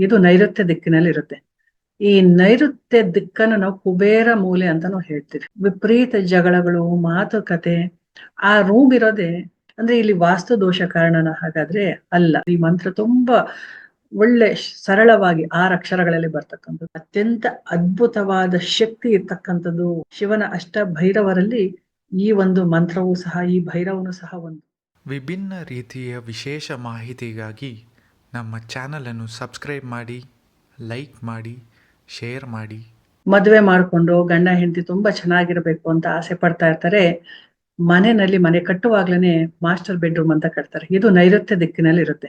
ಇದು ನೈಋತ್ಯ ದಿಕ್ಕಿನಲ್ಲಿ ಇರುತ್ತೆ ಈ ನೈಋತ್ಯ ದಿಕ್ಕನ್ನು ನಾವು ಕುಬೇರ ಮೂಲೆ ಅಂತ ಹೇಳ್ತೀವಿ. ವಿಪರೀತ ಜಗಳಗಳು, ಮಾತುಕತೆ, ಆ ರೂಮ್ ಇರೋದೆ ಅಂದ್ರೆ ಇಲ್ಲಿ ವಾಸ್ತು ದೋಷ ಕಾರಣನ ಹಾಗಾದ್ರೆ ಅಲ್ಲ. ಈ ಮಂತ್ರ ತುಂಬಾ ಒಳ್ಳೆ ಸರಳವಾಗಿ ಆರು ಅಕ್ಷರಗಳಲ್ಲಿ ಬರ್ತಕ್ಕಂಥದ್ದು. ಅತ್ಯಂತ ಅದ್ಭುತವಾದ ಶಕ್ತಿ ಇರ್ತಕ್ಕಂಥದ್ದು ಶಿವನ ಅಷ್ಟ ಭೈರವರಲ್ಲಿ ಈ ಒಂದು ಮಂತ್ರವೂ ಸಹ, ಈ ಭೈರವನು ಸಹ ಒಂದು. ವಿಭಿನ್ನ ರೀತಿಯ ವಿಶೇಷ ಮಾಹಿತಿಗಾಗಿ ನಮ್ಮ ಚಾನಲನ್ನು ಸಬ್ಸ್ಕ್ರೈಬ್ ಮಾಡಿ, ಲೈಕ್ ಮಾಡಿ, ಶೇರ್ ಮಾಡಿ. ಮದುವೆ ಮಾಡಿಕೊಂಡು ಗಂಡ ಹೆಂಡತಿ ತುಂಬಾ ಚೆನ್ನಾಗಿರಬೇಕು ಅಂತ ಆಸೆ ಪಡ್ತಾ ಇರ್ತಾರೆ. ಮನೆಯಲ್ಲಿ ಮನೆ ಕಟ್ಟುವಾಗ್ಲೇನೆ ಮಾಸ್ಟರ್ ಬೆಡ್ರೂಮ್ ಅಂತ ಕಟ್ತಾರೆ. ಇದು ನೈಋತ್ಯ ದಿಕ್ಕಿನಲ್ಲಿ ಇರುತ್ತೆ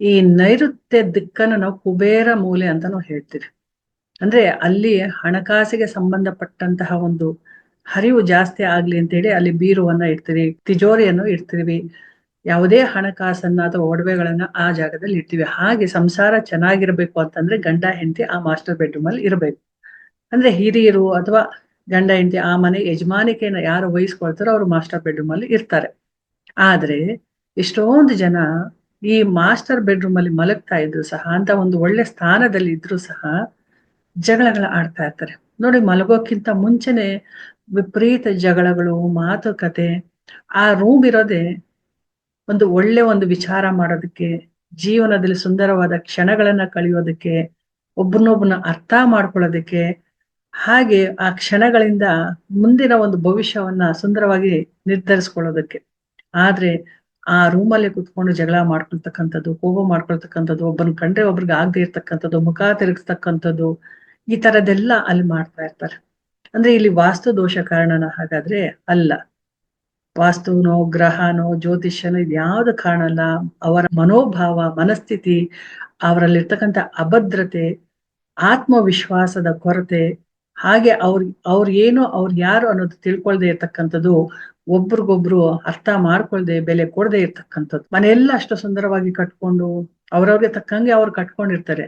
ಈ ನೈಋತ್ಯ ದಿಕ್ಕನ್ನು ನಾವು ಕುಬೇರ ಮೂಲೆ ಅಂತ ನಾವು ಹೇಳ್ತೀವಿ. ಅಂದ್ರೆ ಅಲ್ಲಿ ಹಣಕಾಸಿಗೆ ಸಂಬಂಧಪಟ್ಟಂತಹ ಒಂದು ಹರಿವು ಜಾಸ್ತಿ ಆಗ್ಲಿ ಅಂತೇಳಿ ಅಲ್ಲಿ ಬೀರುವನ್ನ ಇಡ್ತೀವಿ, ತಿಜೋರಿಯನ್ನು ಇಡ್ತೀವಿ ಯಾವುದೇ ಹಣಕಾಸನ್ನ ಅಥವಾ ಒಡವೆಗಳನ್ನ ಆ ಜಾಗದಲ್ಲಿ ಇಡ್ತೀವಿ ಹಾಗೆ ಸಂಸಾರ ಚೆನ್ನಾಗಿರ್ಬೇಕು ಅಂತಂದ್ರೆ ಗಂಡ, ಹೆಂಡತಿ ಆ ಮಾಸ್ಟರ್ ಬೆಡ್ರೂಮ್ ಅಲ್ಲಿ ಇರಬೇಕು. ಅಂದ್ರೆ ಹಿರಿಯರು ಅಥವಾ ಗಂಡ, ಹೆಂಡತಿ ಆ ಮನೆ ಯಜಮಾನಿಕೆಯನ್ನ ಯಾರು ವಹಿಸ್ಕೊಳ್ತಾರೋ ಅವರು ಮಾಸ್ಟರ್ ಬೆಡ್ರೂಮ್ ಅಲ್ಲಿ ಇರ್ತಾರೆ. ಆದ್ರೆ ಎಷ್ಟೊಂದು ಜನ ಈ ಮಾಸ್ಟರ್ ಬೆಡ್ರೂಮ್ ಅಲ್ಲಿ ಮಲಗ್ತಾ ಇದ್ರು ಸಹ, ಅಂತ ಒಂದು ಒಳ್ಳೆ ಸ್ಥಾನದಲ್ಲಿ ಇದ್ರು ಸಹ ಜಗಳಗಳ ಆಡ್ತಾ ಇರ್ತಾರೆ. ನೋಡಿ, ಮಲಗೋಕ್ಕಿಂತ ಮುಂಚೆನೆ ವಿಪರೀತ ಜಗಳಗಳು, ಮಾತುಕತೆ, ಆ ರೂಮ್ ಇರೋದೇ ಒಂದು ಒಳ್ಳೆ ಒಂದು ವಿಚಾರ ಮಾಡೋದಕ್ಕೆ, ಜೀವನದಲ್ಲಿ ಸುಂದರವಾದ ಕ್ಷಣಗಳನ್ನ ಕಳೆಯೋದಕ್ಕೆ ಒಬ್ಬನೊಬ್ಬನ ಅರ್ಥ ಮಾಡ್ಕೊಳ್ಳೋದಕ್ಕೆ, ಹಾಗೆ ಆ ಕ್ಷಣಗಳಿಂದ ಮುಂದಿನ ಒಂದು ಭವಿಷ್ಯವನ್ನ ಸುಂದರವಾಗಿ ನಿರ್ಧರಿಸ್ಕೊಳ್ಳೋದಕ್ಕೆ. ಆದ್ರೆ ಆ ರೂಮಲ್ಲಿ ಕುತ್ಕೊಂಡು ಜಗಳ ಮಾಡ್ಕೊಳ್ತಕ್ಕಂಥದ್ದು, ಕೋಪ ಮಾಡ್ಕೊಳ್ತಕ್ಕಂಥದ್ದು, ಒಬ್ಬನ ಕಂಡ್ರೆ ಒಬ್ರಿಗೆ ಆಗದೆ ಇರ್ತಕ್ಕಂಥದ್ದು, ಮುಖ ತಿರುಗಿಸ್ತಕ್ಕಂಥದ್ದು, ಈ ತರದೆಲ್ಲ ಅಲ್ಲಿ ಮಾಡ್ತಾ ಇರ್ತಾರೆ. ಅಂದ್ರೆ ಇಲ್ಲಿ ವಾಸ್ತು ದೋಷ ಕಾರಣನ ಹಾಗಾದ್ರೆ ಅಲ್ಲ. ವಾಸ್ತುನೋ, ಗ್ರಹನೋ, ಜ್ಯೋತಿಷ್ಯನೋ ಇದು ಯಾವ್ದು ಕಾಣಲ್ಲ. ಅವರ ಮನೋಭಾವ, ಮನಸ್ಥಿತಿ, ಅವರಲ್ಲಿರ್ತಕ್ಕಂಥ ಅಭದ್ರತೆ, ಆತ್ಮವಿಶ್ವಾಸದ ಕೊರತೆ, ಹಾಗೆ ಅವ್ರ ಅವ್ರ ಏನು, ಅವ್ರು ಯಾರು ಅನ್ನೋದು ತಿಳ್ಕೊಳ್ದೆ ಇರ್ತಕ್ಕಂಥದ್ದು ಒಬ್ರಿಗೊಬ್ರು ಅರ್ಥ ಮಾಡ್ಕೊಳ್ದೆ, ಬೆಲೆ ಕೊಡದೆ ಇರ್ತಕ್ಕಂಥದ್ದು. ಮನೆಯೆಲ್ಲ ಅಷ್ಟು ಸುಂದರವಾಗಿ ಕಟ್ಕೊಂಡು, ಅವ್ರವ್ರಿಗೆ ತಕ್ಕಂಗೆ ಅವ್ರು ಕಟ್ಕೊಂಡಿರ್ತಾರೆ.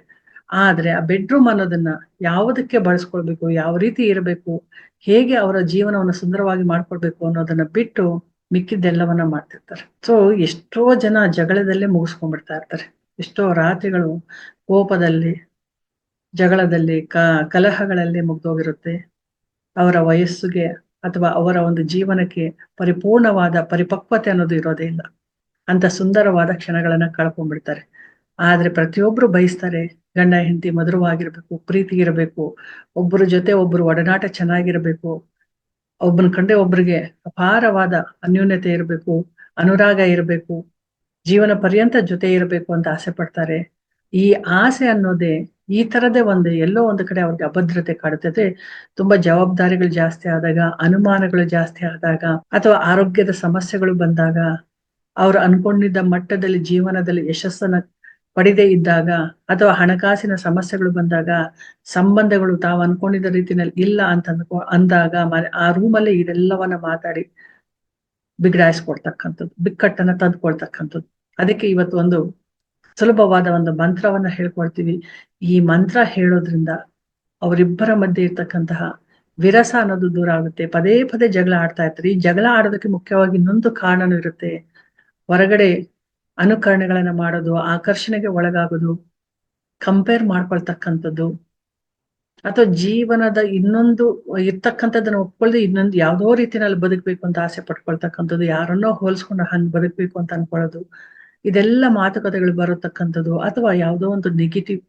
ಆದ್ರೆ ಆ ಬೆಡ್ರೂಮ್ ಅನ್ನೋದನ್ನ ಯಾವುದಕ್ಕೆ ಬಳಸ್ಕೊಳ್ಬೇಕು, ಯಾವ ರೀತಿ ಇರಬೇಕು, ಹೇಗೆ ಅವರ ಜೀವನವನ್ನ ಸುಂದರವಾಗಿ ಮಾಡ್ಕೊಳ್ಬೇಕು ಅನ್ನೋದನ್ನ ಬಿಟ್ಟು ಮಿಕ್ಕಿದ್ದೆಲ್ಲವನ್ನ ಮಾಡ್ತಿರ್ತಾರೆ. ಸೊ ಎಷ್ಟೋ ಜನ ಜಗಳದಲ್ಲೇ ಮುಗಿಸ್ಕೊಂಡ್ಬಿಡ್ತಾ ಇರ್ತಾರೆ. ಎಷ್ಟೋ ರಾತ್ರಿಗಳು ಕೋಪದಲ್ಲಿ, ಜಗಳದಲ್ಲಿ, ಕ, ಕಲಹಗಳಲ್ಲಿ ಮುಗ್ದೋಗಿರುತ್ತೆ. ಅವರ ವಯಸ್ಸಿಗೆ ಅಥವಾ ಅವರ ಒಂದು ಜೀವನಕ್ಕೆ ಪರಿಪೂರ್ಣವಾದ ಪರಿಪಕ್ವತೆ ಅನ್ನೋದು ಇರೋದೇ ಇಲ್ಲ. ಅಂತ ಸುಂದರವಾದ ಕ್ಷಣಗಳನ್ನ ಕಳ್ಕೊಂಡ್ಬಿಡ್ತಾರೆ. ಆದ್ರೆ ಪ್ರತಿಯೊಬ್ರು ಬಯಸ್ತಾರೆ ಗಂಡ, ಹೆಂಡತಿ ಮಧುರವಾಗಿರ್ಬೇಕು, ಪ್ರೀತಿ ಇರಬೇಕು, ಒಬ್ಬರ ಜೊತೆ ಒಬ್ರು ಒಡನಾಟ ಚೆನ್ನಾಗಿರ್ಬೇಕು, ಒಬ್ಬನ ಕಂಡೆ ಒಬ್ರಿಗೆ ಅಪಾರವಾದ ಅನ್ಯೋನ್ಯತೆ ಇರಬೇಕು, ಅನುರಾಗ ಇರಬೇಕು, ಜೀವನ ಪರ್ಯಂತ ಜೊತೆ ಇರಬೇಕು ಅಂತ ಆಸೆ ಪಡ್ತಾರೆ. ಈ ಆಸೆ ಅನ್ನೋದೇ ಈ ತರದೇ ಒಂದು ಎಲ್ಲೋ ಒಂದು ಕಡೆ ಅವ್ರಿಗೆ ಅಭದ್ರತೆ ಕಾಡುತ್ತದೆ. ತುಂಬಾ ಜವಾಬ್ದಾರಿಗಳು ಜಾಸ್ತಿ ಆದಾಗ, ಅನುಮಾನಗಳು ಜಾಸ್ತಿ ಆದಾಗ ಅಥವಾ ಆರೋಗ್ಯದ ಸಮಸ್ಯೆಗಳು ಬಂದಾಗ, ಅವ್ರು ಅನ್ಕೊಂಡಿದ್ದ ಮಟ್ಟದಲ್ಲಿ, ಜೀವನದಲ್ಲಿ ಯಶಸ್ಸನ್ನ ಪಡೆದೇ ಇದ್ದಾಗ ಅಥವಾ ಹಣಕಾಸಿನ ಸಮಸ್ಯೆಗಳು ಬಂದಾಗ ಸಂಬಂಧಗಳು ತಾವು ಅನ್ಕೊಂಡಿದ್ದ ರೀತಿಯಲ್ಲಿ ಇಲ್ಲ ಅಂತ ಅಂದ್ಕೊ, ಅಂದಾಗ ಆ ರೂಮಲ್ಲಿ ಇದೆಲ್ಲವನ್ನ ಮಾತಾಡಿ ಬಿಗಡಾಯಿಸ್ಕೊಡ್ತಕ್ಕಂಥದ್ದು ಬಿಕ್ಕಟ್ಟನ್ನ ತಂದ್ಕೊಳ್ತಕ್ಕಂಥದ್ದು. ಅದಕ್ಕೆ ಇವತ್ತು ಒಂದು ಸುಲಭವಾದ ಒಂದು ಮಂತ್ರವನ್ನ ಹೇಳ್ಕೊಳ್ತೀವಿ. ಈ ಮಂತ್ರ ಹೇಳೋದ್ರಿಂದ ಅವರಿಬ್ಬರ ಮಧ್ಯೆ ಇರ್ತಕ್ಕಂತಹ ವಿರಸ ಅನ್ನೋದು ದೂರ ಆಗುತ್ತೆ. ಪದೇ ಪದೇ ಜಗಳ ಆಡ್ತಾ ಇರ್ತಾರೆ. ಈ ಜಗಳ ಆಡೋದಕ್ಕೆ ಮುಖ್ಯವಾಗಿ ಇನ್ನೊಂದು ಕಾರಣನೂ ಇರುತ್ತೆ. ಹೊರಗಡೆ ಅನುಕರಣೆಗಳನ್ನ ಮಾಡೋದು, ಆಕರ್ಷಣೆಗೆ ಒಳಗಾಗೋದು ಕಂಪೇರ್ ಮಾಡ್ಕೊಳ್ತಕ್ಕಂಥದ್ದು, ಅಥವಾ ಜೀವನದ ಇನ್ನೊಂದು ಇರ್ತಕ್ಕಂಥದ್ದನ್ನ ಒಪ್ಕೊಳ್ಳದೆ ಇನ್ನೊಂದು ಯಾವ್ದೋ ರೀತಿನಲ್ಲಿ ಬದುಕಬೇಕು ಅಂತ ಆಸೆ ಪಟ್ಕೊಳ್ತಕ್ಕಂಥದ್ದು, ಯಾರನ್ನೋ ಹೋಲಿಸ್ಕೊಂಡು ಹಂಗ್ ಬದುಕಬೇಕು ಅಂತ ಅನ್ಕೊಳ್ಳೋದು, ಇದೆಲ್ಲ ಮಾತುಕತೆಗಳು ಬರತಕ್ಕಂಥದ್ದು, ಅಥವಾ ಯಾವುದೋ ಒಂದು ನೆಗೆಟಿವ್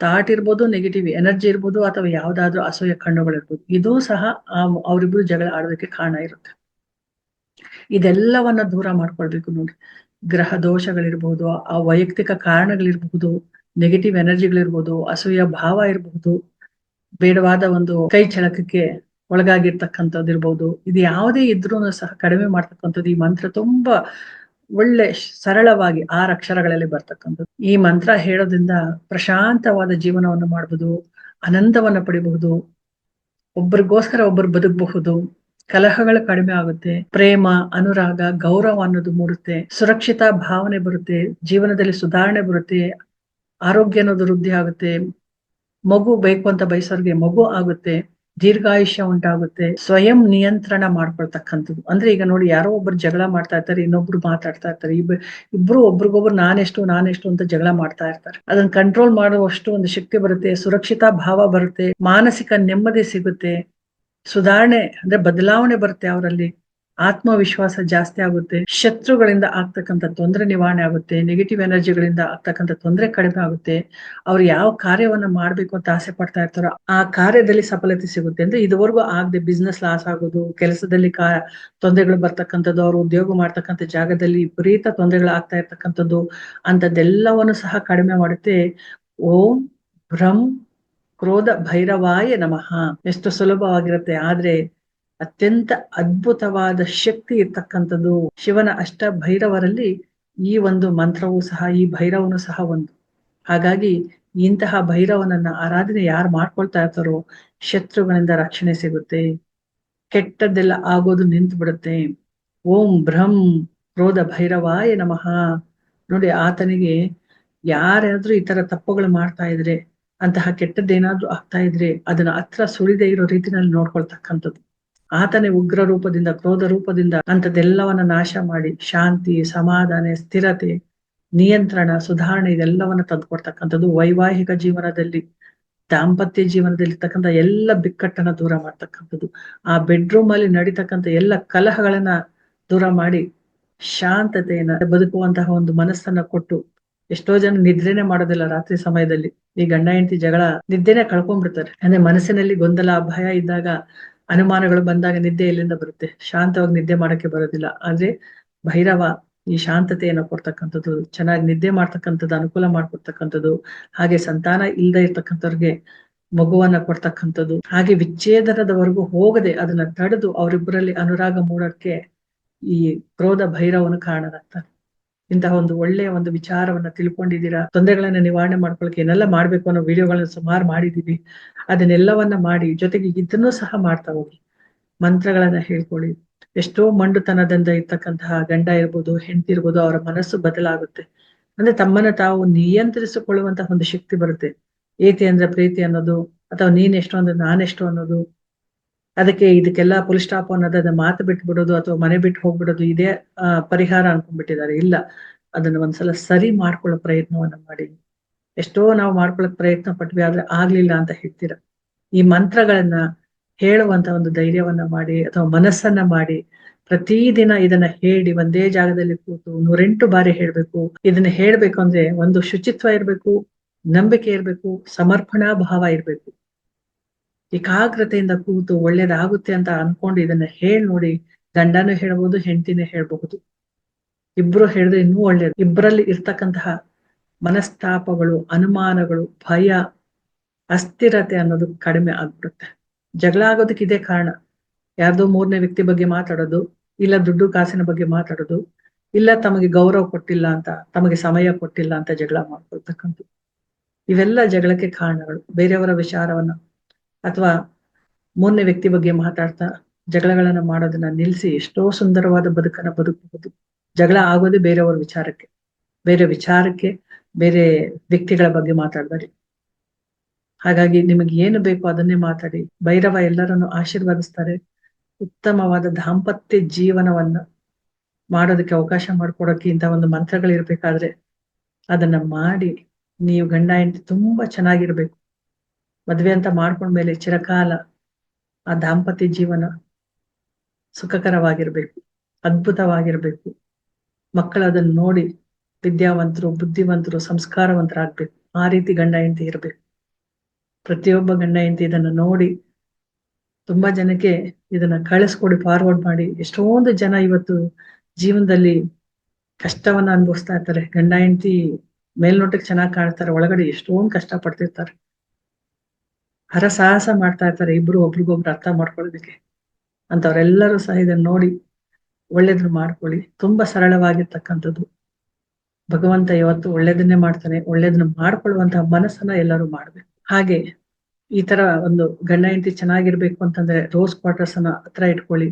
ಥಾಟ್ ಇರ್ಬೋದು ನೆಗೆಟಿವ್ ಎನರ್ಜಿ ಇರ್ಬೋದು, ಅಥವಾ ಯಾವ್ದಾದ್ರು ಅಸೂಯ ಕಣ್ಣುಗಳಿರ್ಬೋದು ಇದೂ ಸಹ ಆ ಅವರಿಬ್ರು ಜಗಳ ಆಡೋದಕ್ಕೆ ಕಾರಣ ಇರುತ್ತೆ. ಇದೆಲ್ಲವನ್ನ ದೂರ ಮಾಡ್ಕೊಳ್ಬೇಕು ನೋಡಿ ಗ್ರಹ ದೋಷಗಳಿರ್ಬಹುದು ಆ ವೈಯಕ್ತಿಕ ಕಾರಣಗಳಿರ್ಬಹುದು ನೆಗೆಟಿವ್ ಎನರ್ಜಿಗಳಿರ್ಬಹುದು ಅಸೂಯ ಭಾವ ಇರಬಹುದು ಬೇಡವಾದ ಒಂದು ಕೈ ಚಳಕಕ್ಕೆ ಒಳಗಾಗಿರ್ತಕ್ಕಂಥದ್ದು ಇರ್ಬೋದು ಇದು ಯಾವುದೇ ಇದ್ರೂ ಸಹ ಕಡಿಮೆ ಮಾಡ್ತಕ್ಕಂಥದ್ದು ಈ ಮಂತ್ರ ತುಂಬಾ ಒಳ್ಳೆ ಸರಳವಾಗಿ ಆ ಅಕ್ಷರಗಳಲ್ಲಿ ಬರ್ತಕ್ಕಂಥದ್ದು. ಈ ಮಂತ್ರ ಹೇಳೋದ್ರಿಂದ ಪ್ರಶಾಂತವಾದ ಜೀವನವನ್ನು ಮಾಡಬಹುದು ಆನಂದವನ್ನು ಪಡಿಬಹುದು ಒಬ್ಬರಿಗೋಸ್ಕರ ಒಬ್ಬರು ಬದುಕಬಹುದು ಕಲಹಗಳು ಕಡಿಮೆ ಆಗುತ್ತೆ. ಪ್ರೇಮ, ಅನುರಾಗ, ಗೌರವ ಅನ್ನೋದು ಮೂಡುತ್ತೆ. ಸುರಕ್ಷಿತ ಭಾವನೆ ಬರುತ್ತೆ. ಜೀವನದಲ್ಲಿ ಸುಧಾರಣೆ ಬರುತ್ತೆ. ಆರೋಗ್ಯ ಅನ್ನೋದು ವೃದ್ಧಿ ಆಗುತ್ತೆ. ಮಗು ಬೇಕು ಅಂತ ಬಯಸೋರ್ಗೆ ಮಗು ಆಗುತ್ತೆ. ದೀರ್ಘಾಯುಷ್ಯ ಉಂಟಾಗುತ್ತೆ. ಸ್ವಯಂ ನಿಯಂತ್ರಣ ಮಾಡ್ಕೊಳ್ತಕ್ಕಂಥದ್ದು. ಅಂದ್ರೆ ಈಗ ನೋಡಿ ಯಾರೋ ಒಬ್ರು ಜಗಳ ಮಾಡ್ತಾ ಇರ್ತಾರೆ, ಇನ್ನೊಬ್ರು ಮಾತಾಡ್ತಾ ಇರ್ತಾರೆ. ಇಬ್, ಇಬ್ರು ಒಬ್ರಿಗೊಬ್ರು ನಾನೆಷ್ಟು ನಾನೆಷ್ಟು ಅಂತ ಜಗಳ ಮಾಡ್ತಾ ಇರ್ತಾರೆ. ಅದನ್ನ ಕಂಟ್ರೋಲ್ ಮಾಡುವಷ್ಟು ಒಂದು ಶಕ್ತಿ ಬರುತ್ತೆ. ಸುರಕ್ಷಿತ ಭಾವ ಬರುತ್ತೆ. ಮಾನಸಿಕ ನೆಮ್ಮದಿ ಸಿಗುತ್ತೆ. ಸುಧಾರಣೆ ಅಂದ್ರೆ ಬದಲಾವಣೆ ಬರುತ್ತೆ ಅವರಲ್ಲಿ. ಆತ್ಮವಿಶ್ವಾಸ ಜಾಸ್ತಿ ಆಗುತ್ತೆ. ಶತ್ರುಗಳಿಂದ ಆಗ್ತಕ್ಕಂಥ ತೊಂದರೆ ನಿವಾರಣೆ ಆಗುತ್ತೆ. ನೆಗೆಟಿವ್ ಎನರ್ಜಿಗಳಿಂದ ಆಗ್ತಕ್ಕಂಥ ತೊಂದರೆ ಕಡಿಮೆ ಆಗುತ್ತೆ. ಅವ್ರು ಯಾವ ಕಾರ್ಯವನ್ನ ಮಾಡ್ಬೇಕು ಅಂತ ಆಸೆ ಪಡ್ತಾ ಇರ್ತಾರೋ ಆ ಕಾರ್ಯದಲ್ಲಿ ಸಫಲತೆ ಸಿಗುತ್ತೆ. ಅಂದ್ರೆ ಇದುವರೆಗೂ ಆಗದೆ ಬಿಸ್ನೆಸ್ ಲಾಸ್ ಆಗೋದು, ಕೆಲಸದಲ್ಲಿ ಕಾ ತೊಂದರೆಗಳು ಬರ್ತಕ್ಕಂಥದ್ದು, ಅವ್ರು ಉದ್ಯೋಗ ಮಾಡ್ತಕ್ಕಂಥ ಜಾಗದಲ್ಲಿ ವಿಪರೀತ ತೊಂದರೆಗಳು ಆಗ್ತಾ ಇರ್ತಕ್ಕಂಥದ್ದು ಅಂತದ್ದೆಲ್ಲವನ್ನು ಸಹ ಕಡಿಮೆ ಮಾಡುತ್ತೆ. ಓಂ ಭ್ರಂ ಕ್ರೋಧ ಭೈರವಾಯ ನಮಃ. ಎಷ್ಟು ಸುಲಭವಾಗಿರುತ್ತೆ ಆದ್ರೆ ಅತ್ಯಂತ ಅದ್ಭುತವಾದ ಶಕ್ತಿ ಇರ್ತಕ್ಕಂಥದ್ದು ಶಿವನ ಅಷ್ಟ ಭೈರವರಲ್ಲಿ ಈ ಒಂದು ಮಂತ್ರವೂ ಸಹ, ಈ ಭೈರವನು ಸಹ ಒಂದು. ಹಾಗಾಗಿ ಇಂತಹ ಭೈರವನನ್ನ ಆರಾಧನೆ ಯಾರು ಮಾಡ್ಕೊಳ್ತಾ ಇರ್ತಾರೋ ಶತ್ರುಗಳಿಂದ ರಕ್ಷಣೆ ಸಿಗುತ್ತೆ. ಕೆಟ್ಟದ್ದೆಲ್ಲ ಆಗೋದು ನಿಂತು ಬಿಡುತ್ತೆ. ಓಂ ಭ್ರಂ ಕ್ರೋಧ ಭೈರವಾಯ ನಮಃ. ನೋಡಿ, ಆತನಿಗೆ ಯಾರಾದ್ರೂ ಈ ತರ ತಪ್ಪುಗಳು ಮಾಡ್ತಾ ಇದ್ರೆ ಅಂತಹ ಕೆಟ್ಟದ್ದೇನಾದ್ರೂ ಆಗ್ತಾ ಇದ್ರೆ ಅದನ್ನ ಹತ್ರ ಸುಳಿದೇ ಇರೋ ರೀತಿನಲ್ಲಿ ನೋಡ್ಕೊಳ್ತಕ್ಕಂಥದ್ದು. ಆತನೇ ಉಗ್ರ ರೂಪದಿಂದ, ಕ್ರೋಧ ರೂಪದಿಂದ ಅಂಥದ್ದೆಲ್ಲವನ್ನ ನಾಶ ಮಾಡಿ ಶಾಂತಿ, ಸಮಾಧಾನ, ಸ್ಥಿರತೆ, ನಿಯಂತ್ರಣ, ಸುಧಾರಣೆ ಇದೆಲ್ಲವನ್ನ ತಂದುಕೊಡ್ತಕ್ಕಂಥದ್ದು ವೈವಾಹಿಕ ಜೀವನದಲ್ಲಿ, ದಾಂಪತ್ಯ ಜೀವನದಲ್ಲಿ ಇರ್ತಕ್ಕಂಥ ಎಲ್ಲ ಬಿಕ್ಕಟ್ಟನ್ನ ದೂರ ಮಾಡ್ತಕ್ಕಂಥದ್ದು. ಆ ಬೆಡ್ರೂಮ್ ಅಲ್ಲಿ ನಡೀತಕ್ಕಂಥ ಎಲ್ಲ ಕಲಹಗಳನ್ನ ದೂರ ಮಾಡಿ ಶಾಂತತೆಯನ್ನ ಬದುಕುವಂತಹ ಒಂದು ಮನಸ್ಸನ್ನ ಕೊಟ್ಟು ಎಷ್ಟೋ ಜನ ನಿದ್ರೆನೆ ಮಾಡೋದಿಲ್ಲ ರಾತ್ರಿ ಸಮಯದಲ್ಲಿ. ಈ ಗಂಡ ಹೆಂಡತಿ ಜಗಳ ನಿದ್ದೆನೆ ಕಳ್ಕೊಂಡ್ಬಿಡ್ತಾರೆ. ಅಂದ್ರೆ ಮನಸ್ಸಿನಲ್ಲಿ ಗೊಂದಲ, ಭಯ ಇದ್ದಾಗ ಅನುಮಾನಗಳು ಬಂದಾಗ ನಿದ್ದೆ ಎಲ್ಲಿಂದ ಬರುತ್ತೆ? ಶಾಂತವಾಗಿ ನಿದ್ದೆ ಮಾಡಕ್ಕೆ ಬರೋದಿಲ್ಲ. ಆದ್ರೆ ಭೈರವ ಈ ಶಾಂತತೆಯನ್ನು ಕೊಡ್ತಕ್ಕಂಥದ್ದು, ಚೆನ್ನಾಗಿ ನಿದ್ದೆ ಮಾಡ್ತಕ್ಕಂಥದ್ದು, ಅನುಕೂಲ ಮಾಡ್ಕೊಡ್ತಕ್ಕಂಥದ್ದು, ಹಾಗೆ ಸಂತಾನ ಇಲ್ಲದೆ ಇರ್ತಕ್ಕಂಥವ್ರಿಗೆ ಮಗುವನ್ನ ಕೊಡ್ತಕ್ಕಂಥದ್ದು, ಹಾಗೆ ವಿಚ್ಛೇದನದವರೆಗೂ ಹೋಗದೆ ಅದನ್ನ ತಡೆದು ಅವರಿಬ್ಬರಲ್ಲಿ ಅನುರಾಗ ಮೂಡಕ್ಕೆ ಈ ಕ್ರೋಧ ಭೈರವನು ಕಾರಣರಾಗ್ತಾನೆ ಇಂತಹ ಒಂದು ಒಳ್ಳೆಯ ಒಂದು ವಿಚಾರವನ್ನ ತಿಳ್ಕೊಂಡಿದ್ದೀರಾ? ತೊಂದರೆಗಳನ್ನ ನಿವಾರಣೆ ಮಾಡ್ಕೊಳಕ್ಕೆ ಏನೆಲ್ಲ ಮಾಡ್ಬೇಕು ಅನ್ನೋ ವಿಡಿಯೋಗಳನ್ನ ಸುಮಾರು ಮಾಡಿದೀವಿ. ಅದನ್ನೆಲ್ಲವನ್ನ ಮಾಡಿ ಜೊತೆಗೆ ಇದನ್ನು ಸಹ ಮಾಡ್ತಾ ಹೋಗಿ. ಮಂತ್ರಗಳನ್ನ ಹೇಳ್ಕೊಳ್ಳಿ. ಎಷ್ಟೋ ಮಂಡುತನದಿಂದ ಇರ್ತಕ್ಕಂತಹ ಗಂಡ ಇರ್ಬೋದು, ಹೆಂಡತಿ ಇರ್ಬೋದು, ಅವರ ಮನಸ್ಸು ಬದಲಾಗುತ್ತೆ. ಅಂದ್ರೆ ತಮ್ಮನ್ನ ತಾವು ನಿಯಂತ್ರಿಸಿಕೊಳ್ಳುವಂತಹ ಒಂದು ಶಕ್ತಿ ಬರುತ್ತೆ. ಏತಿ ಅಂದ್ರೆ ಪ್ರೀತಿ ಅನ್ನೋದು, ಅಥವಾ ನೀನೆಷ್ಟು ಅಂದ್ರೆ ನಾನೆಷ್ಟು ಅನ್ನೋದು ಅದಕ್ಕೆ ಇದಕ್ಕೆಲ್ಲ ಪೊಲೀಸ್ ಸ್ಟಾಪ್ ಅನ್ನೋದು ಅದನ್ನ ಮಾತು ಬಿಟ್ಟು ಬಿಡೋದು ಅಥವಾ ಮನೆ ಬಿಟ್ಟು ಹೋಗ್ಬಿಡೋದು ಇದೇ ಪರಿಹಾರ ಅನ್ಕೊಂಡ್ಬಿಟ್ಟಿದ್ದಾರೆ. ಇಲ್ಲ, ಅದನ್ನ ಒಂದ್ಸಲ ಸರಿ ಮಾಡ್ಕೊಳ್ಳೋ ಪ್ರಯತ್ನವನ್ನ ಮಾಡಿ. ಎಷ್ಟೋ ನಾವು ಮಾಡ್ಕೊಳ್ಳೋಕ್ ಪ್ರಯತ್ನ ಪಟ್ವಿ, ಆದ್ರೆ ಆಗ್ಲಿಲ್ಲ ಅಂತ ಹೇಳ್ತೀರ. ಈ ಮಂತ್ರಗಳನ್ನ ಹೇಳುವಂತ ಒಂದು ಧೈರ್ಯವನ್ನ ಮಾಡಿ ಅಥವಾ ಮನಸ್ಸನ್ನ ಮಾಡಿ ಪ್ರತಿದಿನ ಇದನ್ನ ಹೇಳಿ ಒಂದೇ ಜಾಗದಲ್ಲಿ ಕೂತು ನೂರೆಂಟು ಬಾರಿ ಹೇಳ್ಬೇಕು. ಇದನ್ನ ಹೇಳ್ಬೇಕು ಅಂದ್ರೆ ಒಂದು ಶುಚಿತ್ವ ಇರ್ಬೇಕು, ನಂಬಿಕೆ ಇರ್ಬೇಕು, ಸಮರ್ಪಣಾ ಭಾವ ಇರ್ಬೇಕು. ಏಕಾಗ್ರತೆಯಿಂದ ಕೂತು ಒಳ್ಳೇದಾಗುತ್ತೆ ಅಂತ ಅನ್ಕೊಂಡು ಇದನ್ನ ಹೇಳ್ ನೋಡಿ, ಗಂಡನೂ ಹೇಳ್ಬೋದು, ಹೆಂಡತಿನೇ ಹೇಳ್ಬಹುದು. ಇಬ್ರು ಹೇಳಿದ್ರೆ ಇನ್ನೂ ಒಳ್ಳೇದು. ಇಬ್ಬರಲ್ಲಿ ಇರ್ತಕ್ಕಂತಹ ಮನಸ್ತಾಪಗಳು, ಅನುಮಾನಗಳು, ಭಯ, ಅಸ್ಥಿರತೆ ಅನ್ನೋದು ಕಡಿಮೆ ಆಗ್ಬಿಡುತ್ತೆ. ಜಗಳ ಆಗೋದಕ್ಕೆ ಇದೇ ಕಾರಣ. ಯಾರ್ದೋ ಮೂರನೇ ವ್ಯಕ್ತಿ ಬಗ್ಗೆ ಮಾತಾಡೋದು, ಇಲ್ಲ ದುಡ್ಡು ಕಾಸಿನ ಬಗ್ಗೆ ಮಾತಾಡೋದು, ಇಲ್ಲ ತಮಗೆ ಗೌರವ ಕೊಟ್ಟಿಲ್ಲ ಅಂತ, ತಮಗೆ ಸಮಯ ಕೊಟ್ಟಿಲ್ಲ ಅಂತ ಜಗಳ ಮಾಡ್ಕೊಳ್ತಕ್ಕಂಥ ಇವೆಲ್ಲ ಜಗಳಕ್ಕೆ ಕಾರಣಗಳು. ಬೇರೆಯವರ ವಿಚಾರವನ್ನ ಅಥವಾ ಮೂರನೇ ವ್ಯಕ್ತಿ ಬಗ್ಗೆ ಮಾತಾಡ್ತಾ ಜಗಳಗಳನ್ನ ಮಾಡೋದನ್ನ ನಿಲ್ಸಿ ಎಷ್ಟೋ ಸುಂದರವಾದ ಬದುಕನ್ನ ಬದುಕಬಹುದು. ಜಗಳ ಆಗೋದೇ ಬೇರೆಯವರ ವಿಚಾರಕ್ಕೆ, ಬೇರೆ ವಿಚಾರಕ್ಕೆ ಬೇರೆ ವ್ಯಕ್ತಿಗಳ ಬಗ್ಗೆ ಮಾತಾಡ್ಬಾರಿ ಹಾಗಾಗಿ ನಿಮಗೆ ಏನು ಬೇಕೋ ಅದನ್ನೇ ಮಾತಾಡಿ. ಭೈರವ ಎಲ್ಲರನ್ನು ಆಶೀರ್ವಾದಿಸ್ತಾರೆ. ಉತ್ತಮವಾದ ದಾಂಪತ್ಯ ಜೀವನವನ್ನ ಮಾಡೋದಕ್ಕೆ ಅವಕಾಶ ಮಾಡ್ಕೊಡೋಕೆ ಇಂಥ ಒಂದು ಮಂತ್ರಗಳಿರ್ಬೇಕಾದ್ರೆ ಅದನ್ನ ಮಾಡಿ, ನೀವು ಗಂಡ, ಹೆಂಡತಿ ತುಂಬಾ ಚೆನ್ನಾಗಿರ್ಬೇಕು. ಮದ್ವೆ ಅಂತ ಮಾಡ್ಕೊಂಡ್ಮೇಲೆ ಚಿರಕಾಲ, ಆ ದಾಂಪತ್ಯ ಜೀವನ ಸುಖಕರವಾಗಿರ್ಬೇಕು, ಅದ್ಭುತವಾಗಿರ್ಬೇಕು. ಮಕ್ಕಳು ಅದನ್ನ ನೋಡಿ ವಿದ್ಯಾವಂತರು, ಬುದ್ಧಿವಂತರು, ಸಂಸ್ಕಾರವಂತರಾಗ್ಬೇಕು. ಆ ರೀತಿ ಗಂಡ ಹೆಂಡತಿ ಇರ್ಬೇಕು. ಪ್ರತಿಯೊಬ್ಬ ಗಂಡ ಹೆಂಡತಿ ಇದನ್ನ ನೋಡಿ ತುಂಬಾ ಜನಕ್ಕೆ ಇದನ್ನ ಕಳಿಸ್ಕೊಡಿ ಫಾರ್ವರ್ಡ್ ಮಾಡಿ. ಎಷ್ಟೊಂದು ಜನ ಇವತ್ತು ಜೀವನದಲ್ಲಿ ಕಷ್ಟವನ್ನ ಅನುಭವಿಸ್ತಾ ಇರ್ತಾರೆ. ಗಂಡ ಹೆಂಡತಿ ಮೇಲ್ನೋಟಕ್ಕೆ ಚೆನ್ನಾಗಿ ಕಾಣ್ತಾರೆ, ಒಳಗಡೆ ಎಷ್ಟೊಂದು ಕಷ್ಟ ಪಡ್ತಿರ್ತಾರೆ ಹರಸಾಹಸ ಮಾಡ್ತಾ ಇರ್ತಾರೆ ಇಬ್ರು ಒಬ್ರಿಗೊಬ್ರು ಅರ್ಥ ಮಾಡ್ಕೊಳ್ಳೋದಕ್ಕೆ ಅಂತವ್ರೆಲ್ಲರೂ ಸಹ ಇದನ್ನ ನೋಡಿ ಒಳ್ಳೇದನ್ನ ಮಾಡ್ಕೊಳ್ಳಿ. ತುಂಬಾ ಸರಳವಾಗಿರ್ತಕ್ಕಂಥದ್ದು. ಭಗವಂತ ಇವತ್ತು ಒಳ್ಳೇದನ್ನೇ ಮಾಡ್ತಾನೆ, ಒಳ್ಳೇದನ್ನ ಮಾಡ್ಕೊಳ್ಳುವಂತಹ ಮನಸ್ಸನ್ನ ಎಲ್ಲರೂ ಮಾಡ್ಬೇಕು. ಹಾಗೆ ಈ ತರ ಒಂದು ಗಂಡ ಹೆಂಡತಿ ಚೆನ್ನಾಗಿರ್ಬೇಕು ಅಂತಂದ್ರೆ ರೋಸ್ ಕ್ವಾರ್ಟರ್ಸ್ ಅನ್ನ ಹತ್ರ ಇಟ್ಕೊಳ್ಳಿ.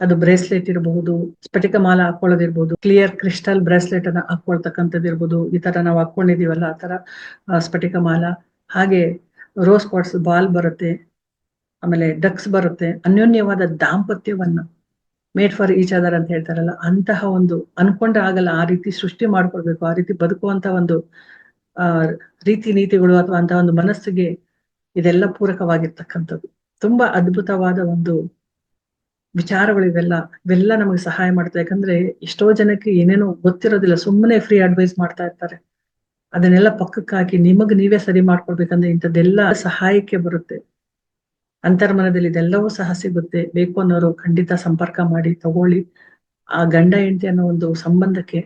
ಅದು ಬ್ರೇಸ್ಲೆಟ್ ಇರಬಹುದು, ಸ್ಫಟಿಕ ಮಾಲ ಹಾಕೊಳ್ಳೋದಿರ್ಬೋದು ಕ್ಲಿಯರ್ ಕ್ರಿಸ್ಟಲ್ ಬ್ರೇಸ್ಲೆಟ್ ಅನ್ನ ಹಾಕೊಳ್ತಕ್ಕಂಥದ್ದು ಇರ್ಬೋದು ಈ ತರ ನಾವು ಹಾಕೊಂಡಿದೀವಲ್ಲ ಆ ತರ ಸ್ಫಟಿಕ ಮಾಲ. ಹಾಗೆ ರೋಸ್ ಪಾಟ್ಸ್ ಬಾಲ್ ಬರುತ್ತೆ, ಆಮೇಲೆ ಡಕ್ಸ್ ಬರುತ್ತೆ, ಅನ್ಯೋನ್ಯವಾದ ದಾಂಪತ್ಯವನ್ನ ಮೇಡ್ ಫಾರ್ ಈಚ್ ಅದರ್ ಅಂತ ಹೇಳ್ತಾರಲ್ಲ, ಅಂತಹ ಒಂದು ಅನ್ಕೊಂಡ್ರೆ ಆಗಲ್ಲ, ಆ ರೀತಿ ಸೃಷ್ಟಿ ಮಾಡ್ಕೊಳ್ಬೇಕು, ಆ ರೀತಿ ಬದುಕುವಂತ ಒಂದು, ಆ, ರೀತಿ ನೀತಿಗಳು ಅಥವಾ ಅಂತ ಒಂದು ಮನಸ್ಸಿಗೆ ಇದೆಲ್ಲ ಪೂರಕವಾಗಿರ್ತಕ್ಕಂಥದ್ದು. ತುಂಬಾ ಅದ್ಭುತವಾದ ಒಂದು ವಿಚಾರಗಳು ಇವೆಲ್ಲ ಇವೆಲ್ಲ ನಮಗೆ ಸಹಾಯ ಮಾಡುತ್ತೆ ಯಾಕಂದ್ರೆ ಎಷ್ಟೋ ಜನಕ್ಕೆ ಏನೇನೋ ಗೊತ್ತಿರೋದಿಲ್ಲ ಸುಮ್ಮನೆ ಫ್ರೀ ಅಡ್ವೈಸ್ ಮಾಡ್ತಾ ಇರ್ತಾರೆ. ಅದನ್ನೆಲ್ಲ ಪಕ್ಕಕ್ಕಾಗಿ ನಿಮಗ್ ನೀವೇ ಸರಿ ಮಾಡ್ಕೊಳ್ಬೇಕಂದ್ರೆ ಇಂಥದ್ದೆಲ್ಲ ಸಹಾಯಕ್ಕೆ ಬರುತ್ತೆ. ಅಂತರ್ಮನದಲ್ಲಿ ಇದೆಲ್ಲವೂ ಸಹ ಸಿಗುತ್ತೆ. ಬೇಕು ಅನ್ನೋರು ಖಂಡಿತ ಸಂಪರ್ಕ ಮಾಡಿ, ತಗೊಳ್ಳಿ. ಆ ಗಂಡ, ಹೆಂಡತಿ ಅನ್ನೋ ಒಂದು ಸಂಬಂಧಕ್ಕೆ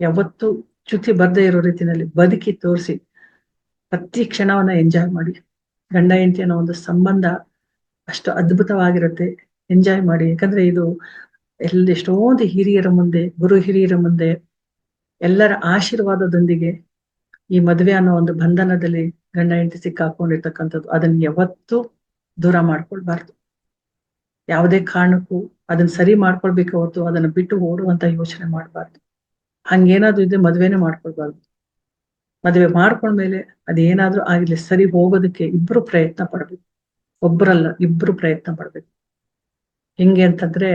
ಯಾವತ್ತೂ ಚ್ಯುತಿ ಬರ್ದೇ ಇರೋ ರೀತಿನಲ್ಲಿ ಬದುಕಿ ತೋರಿಸಿ. ಪ್ರತಿ ಕ್ಷಣವನ್ನ ಎಂಜಾಯ್ ಮಾಡಿ. ಗಂಡ, ಹೆಂಡತಿ ಅನ್ನೋ ಒಂದು ಸಂಬಂಧ ಅಷ್ಟು ಅದ್ಭುತವಾಗಿರುತ್ತೆ. ಎಂಜಾಯ್ ಮಾಡಿ. ಯಾಕಂದ್ರೆ ಇದು ಎಲ್ಲ ಎಷ್ಟೊಂದು ಹಿರಿಯರ ಮುಂದೆ, ಗುರು ಹಿರಿಯರ ಮುಂದೆ ಎಲ್ಲರ ಆಶೀರ್ವಾದದೊಂದಿಗೆ ಈ ಮದುವೆ ಅನ್ನೋ ಒಂದು ಬಂಧನದಲ್ಲಿ ಗಂಡ ಹೆಂಡತಿ ಸಿಕ್ಕಾಕೊಂಡಿರ್ತಕ್ಕಂಥದ್ದು, ಅದನ್ನ ಯಾವತ್ತೂ ದೂರ ಮಾಡ್ಕೊಳ್ಬಾರ್ದು. ಯಾವುದೇ ಕಾರಣಕ್ಕೂ ಅದನ್ನ ಸರಿ ಮಾಡ್ಕೊಳ್ಬೇಕು ಹೊರತು ಅದನ್ನ ಬಿಟ್ಟು ಓಡುವಂತ ಯೋಚನೆ ಮಾಡಬಾರ್ದು. ಹಂಗೇನಾದ್ರೂ ಇದ್ರೆ ಮದ್ವೆನೇ ಮಾಡ್ಕೊಳ್ಬಾರ್ದು. ಮದ್ವೆ ಮಾಡ್ಕೊಂಡ್ಮೇಲೆ ಅದೇನಾದ್ರೂ ಆಗಿರ್ಲಿ ಸರಿ ಹೋಗೋದಕ್ಕೆ ಇಬ್ರು ಪ್ರಯತ್ನ ಪಡ್ಬೇಕು. ಒಬ್ಬರಲ್ಲ ಇಬ್ರು ಪ್ರಯತ್ನ ಪಡ್ಬೇಕು. ಹೆಂಗೆ ಅಂತಂದ್ರೆ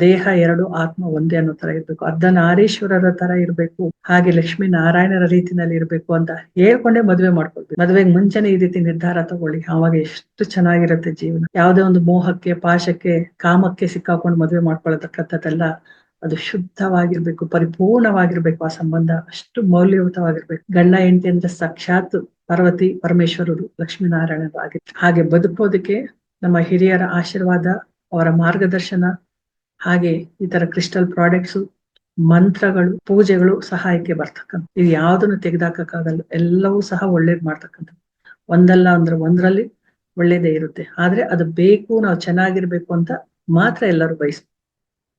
ದೇಹ ಎರಡು, ಆತ್ಮ ಒಂದೇ ಅನ್ನೋ ತರ ಇರ್ಬೇಕು. ಅರ್ಧ ನಾರೀಶ್ವರರ ತರ ಇರ್ಬೇಕು. ಹಾಗೆ ಲಕ್ಷ್ಮೀ ನಾರಾಯಣರ ರೀತಿನಲ್ಲಿ ಇರ್ಬೇಕು ಅಂತ ಹೇಳ್ಕೊಂಡೆ ಮದ್ವೆ ಮಾಡ್ಕೊಳ್ಬೇಕು. ಮದ್ವೆಗೆ ಮುಂಚೆನೆ ಈ ರೀತಿ ನಿರ್ಧಾರ ತಗೊಳ್ಳಿ. ಅವಾಗ ಎಷ್ಟು ಚೆನ್ನಾಗಿರುತ್ತೆ ಜೀವನ. ಯಾವುದೇ ಒಂದು ಮೋಹಕ್ಕೆ, ಪಾಶಕ್ಕೆ, ಕಾಮಕ್ಕೆ ಸಿಕ್ಕಾಕೊಂಡು ಮದ್ವೆ ಮಾಡ್ಕೊಳತಕ್ಕಂಥದ್ದೆಲ್ಲ ಅದು ಶುದ್ಧವಾಗಿರ್ಬೇಕು, ಪರಿಪೂರ್ಣವಾಗಿರ್ಬೇಕು ಆ ಸಂಬಂಧ. ಅಷ್ಟು ಮೌಲ್ಯಯುತವಾಗಿರ್ಬೇಕು. ಗಂಡ, ಹೆಂಡತಿ ಅಂದ್ರೆ ಸಾಕ್ಷಾತ್ ಪಾರ್ವತಿ, ಪರಮೇಶ್ವರರು ಲಕ್ಷ್ಮೀನಾರಾಯಣರು ಆಗಿತ್ತು ಹಾಗೆ ಬದುಕೋದಕ್ಕೆ ನಮ್ಮ ಹಿರಿಯರ ಆಶೀರ್ವಾದ, ಅವರ ಮಾರ್ಗದರ್ಶನ ಹಾಗೆ ಈ ತರ ಕ್ರಿಸ್ಟಲ್ ಪ್ರಾಡಕ್ಟ್ಸ್ ಮಂತ್ರಗಳು, ಪೂಜೆಗಳು ಸಹಾಯಕ್ಕೆ ಬರ್ತಕ್ಕಂಥ ಇದು ಯಾವ್ದನ್ನು ತೆಗೆದಾಕಕ್ಕಾಗಲ್ಲ, ಎಲ್ಲವೂ ಸಹ ಒಳ್ಳೇದ್ ಮಾಡ್ತಕ್ಕಂಥದ್ದು. ಒಂದಲ್ಲ ಅಂದ್ರೆ ಒಂದ್ರಲ್ಲಿ ಒಳ್ಳೇದೇ ಇರುತ್ತೆ. ಆದ್ರೆ ಅದು ಬೇಕು, ನಾವು ಚೆನ್ನಾಗಿರ್ಬೇಕು ಅಂತ ಮಾತ್ರ ಎಲ್ಲರೂ ಬಯಸ್ಬೇಕು.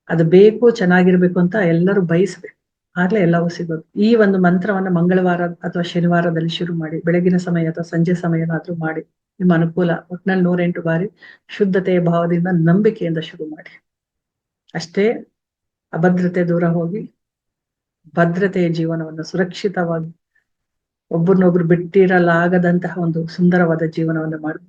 ಅದು ಬೇಕು, ಚೆನ್ನಾಗಿರ್ಬೇಕು ಅಂತ ಎಲ್ಲರೂ ಬಯಸ್ಬೇಕು. ಆಗ್ಲೇ ಎಲ್ಲವೂ ಸಿಗೋದು. ಈ ಒಂದು ಮಂತ್ರವನ್ನ ಮಂಗಳವಾರ ಅಥವಾ ಶನಿವಾರದಲ್ಲಿ ಶುರು ಮಾಡಿ, ಬೆಳಗಿನ ಸಮಯ ಅಥವಾ ಸಂಜೆ ಸಮಯನಾದ್ರೂ ಮಾಡಿ, ನಿಮ್ಮ ಅನುಕೂಲ ಒಟ್ನಲ್ಲಿ ನೂರೆಂಟು ಬಾರಿ ಶುದ್ಧತೆಯ ಭಾವದಿಂದ ನಂಬಿಕೆಯಿಂದ ಶುರು ಮಾಡಿ. ಅಷ್ಟೇ ಅಭದ್ರತೆ ದೂರ ಹೋಗಿ ಭದ್ರತೆಯ ಜೀವನವನ್ನು ಸುರಕ್ಷಿತವಾಗಿ ಒಬ್ಬರನ್ನೊಬ್ರು ಬಿಟ್ಟಿರಲಾಗದಂತಹ ಒಂದು ಸುಂದರವಾದ ಜೀವನವನ್ನು ಮಾಡಿ